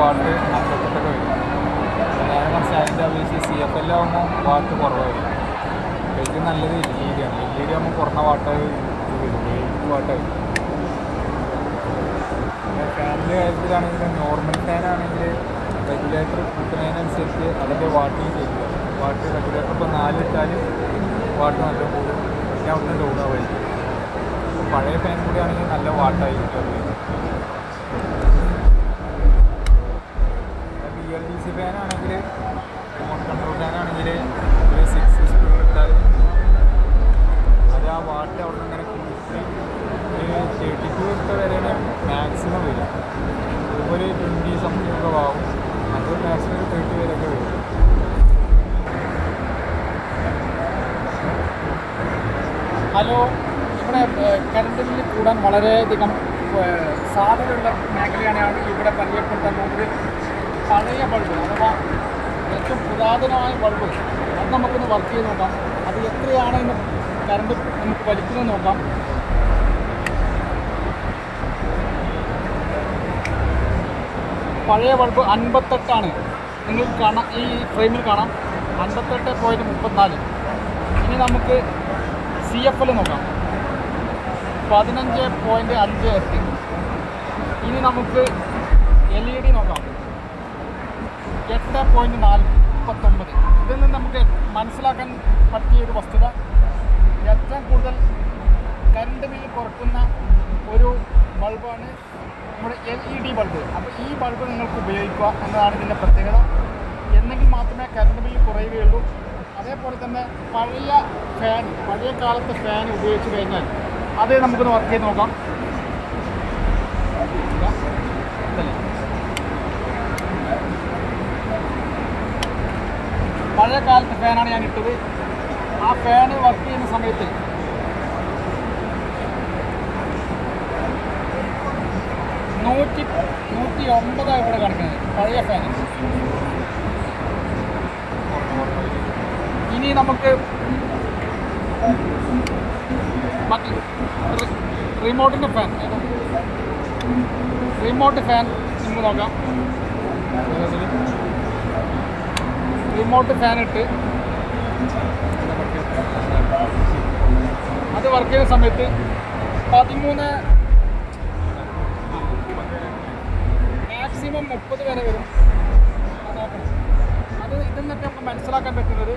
What അമ്പത്തെട്ടൊക്കെ വരും. നേരെ മറിച്ച് അപേക്ഷിച്ച് സി എഫ് എൽ ആകുമ്പോൾ വാട്ട് കുറവായിരിക്കും. ഏറ്റവും നല്ലത് എൽ ഇ ഡി ആണ്. എൽ ഇ ഡി ആകുമ്പോൾ കുറഞ്ഞ വാട്ടായി വരും ഏഴ് വാട്ട് വരും പിന്നെ ഫാനിന്റെ കാര്യത്തിലാണെങ്കിൽ നോർമൽ ഫാനാണെങ്കിൽ റെഗുലേറ്റർ കൂട്ടുന്നതിനനുസരിച്ച് അതിന്റെ വാട്ടിങ് ചെയ്യുക വാട്ട് റെഗുലേറ്റർ ഇപ്പോൾ നാല് ഇട്ടാൽ വാട്ട് നല്ല കൂടും പിന്നെ അവിടുന്ന് ഡൗൺ ആവുമായിരിക്കും. പഴയ ഫാൻ കൂടി ആണെങ്കിൽ നല്ല വാട്ടായിരിക്കും അതുപോലെ ട്വന്റി സംതിങ് ഒക്കെ ആവും. അത് മാക്സിമം ഒരു തേർട്ടി വരെയൊക്കെ വരും. ഹലോ ഇവിടെ കറണ്ട് ബില്ല് കൂടാൻ വളരെയധികം സാധ്യതയുള്ള മേഖലയാണ് ഇവിടെ പരിചയപ്പെടുത്താൻ പോകുന്നത് പഴയ ബൾബ് അഥവാ ഏറ്റവും പുരാതനമായ ബൾബ് അത് നമുക്കൊന്ന് വർക്ക് ചെയ്ത് നോക്കാം. അത് എത്രയാണ് ഇന്ന് കറണ്ട് നമുക്ക് വലിക്കുന്നത് നോക്കാം. പഴയ ബൾബ് അൻപത്തെട്ടാണ്. നിങ്ങൾ കാണാം ഈ ഫ്രെയിമിൽ കാണാം. അൻപത്തെട്ട് പോയിന്റ് മുപ്പത്തിനാല്. ഇനി നമുക്ക് സി എഫ് എൽ നോക്കാം. പതിനഞ്ച് പോയിന്റ് അഞ്ച് എത്തി ഇനി നമുക്ക് എൽ ഇ ഡി നോക്കാം. എട്ട് പോയിന്റ് നാൽപ്പത്തൊമ്പത് ഇതിൽ നിന്ന് നമുക്ക് മനസ്സിലാക്കാൻ പറ്റിയ ഒരു വസ്തുത ഏറ്റവും കൂടുതൽ കറണ്ട് ബില്ല് കുറക്കുന്ന ബൾബാണ് നമ്മുടെ എൽ ഇ ഡി ബൾബ്. അപ്പോൾ ഈ ബൾബ് നിങ്ങൾക്ക് ഉപയോഗിക്കുക എന്നതാണ് ഇതിന്റെ പ്രത്യേകത. എന്നെങ്കിൽ മാത്രമേ കറണ്ട് ബില്ല് കുറയുകയുള്ളൂ അതേപോലെ തന്നെ പഴയ ഫാൻ പഴയ കാലത്തെ ഫാൻ ഉപയോഗിച്ച് കഴിഞ്ഞാൽ അത് നമുക്കൊന്ന് വർക്ക് ചെയ്ത് നോക്കാം. പഴയ കാലത്തെ ഫാനാണ് ഞാൻ ഇട്ടത്. ആ ഫാന് വർക്ക് ചെയ്യുന്ന സമയത്ത് നൂറ്റി നൂറ്റി ഒമ്പതാണ് ഇവിടെ കിടക്കുന്നത്. പഴയ ഫാൻ ഇനി നമുക്ക് മറ്റ് റിമോട്ടിന്റെ ഫാൻ? റിമോട്ട് ഫാൻ നമുക്ക് നോക്കാം. റിമോട്ട് ഫാൻ ഇട്ട് അത് വർക്ക് ചെയ്യുന്ന സമയത്ത് പതിമൂന്ന് മാക്സിമം മുപ്പത് വരെ വരും. അത് ഇതിൽ നിന്നൊക്കെ നമുക്ക് മനസ്സിലാക്കാൻ പറ്റുന്നത്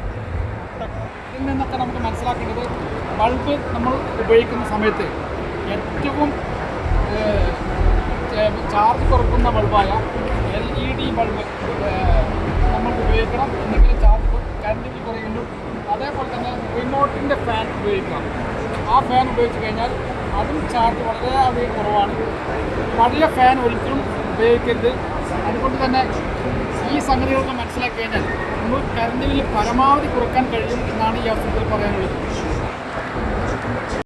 ഇതിൽ നിന്നൊക്കെ നമുക്ക് മനസ്സിലാക്കേണ്ടത് ബൾബ് നമ്മൾ ഉപയോഗിക്കുന്ന സമയത്ത് ഏറ്റവും ചാർജ് കുറക്കുന്ന ബൾബായ എൽ ഇ ഡി ബൾബ് നമ്മൾ ഉപയോഗിക്കണം. എന്നെങ്കിൽ ചാർജ് കറണ്ട് കുറയുന്നു. അതേപോലെ തന്നെ റിമോട്ടിന്റെ ഫാൻ ഉപയോഗിക്കണം. ആ ഫാൻ ഉപയോഗിച്ച് കഴിഞ്ഞാൽ അതും ചാർജ് വളരെയധികം കുറവാണ്. പഴയ ഫാൻ ഒരിക്കലും ഉപയോഗിക്കരുത്. അതുകൊണ്ട് തന്നെ ഈ സംഗതികളൊക്കെ മനസ്സിലാക്കി കഴിഞ്ഞാൽ നമുക്ക് കറണ്ട് പരമാവധി കുറയ്ക്കാൻ കഴിയും എന്നാണ് ഈ അവസരത്തിൽ പറയാനുള്ളത്.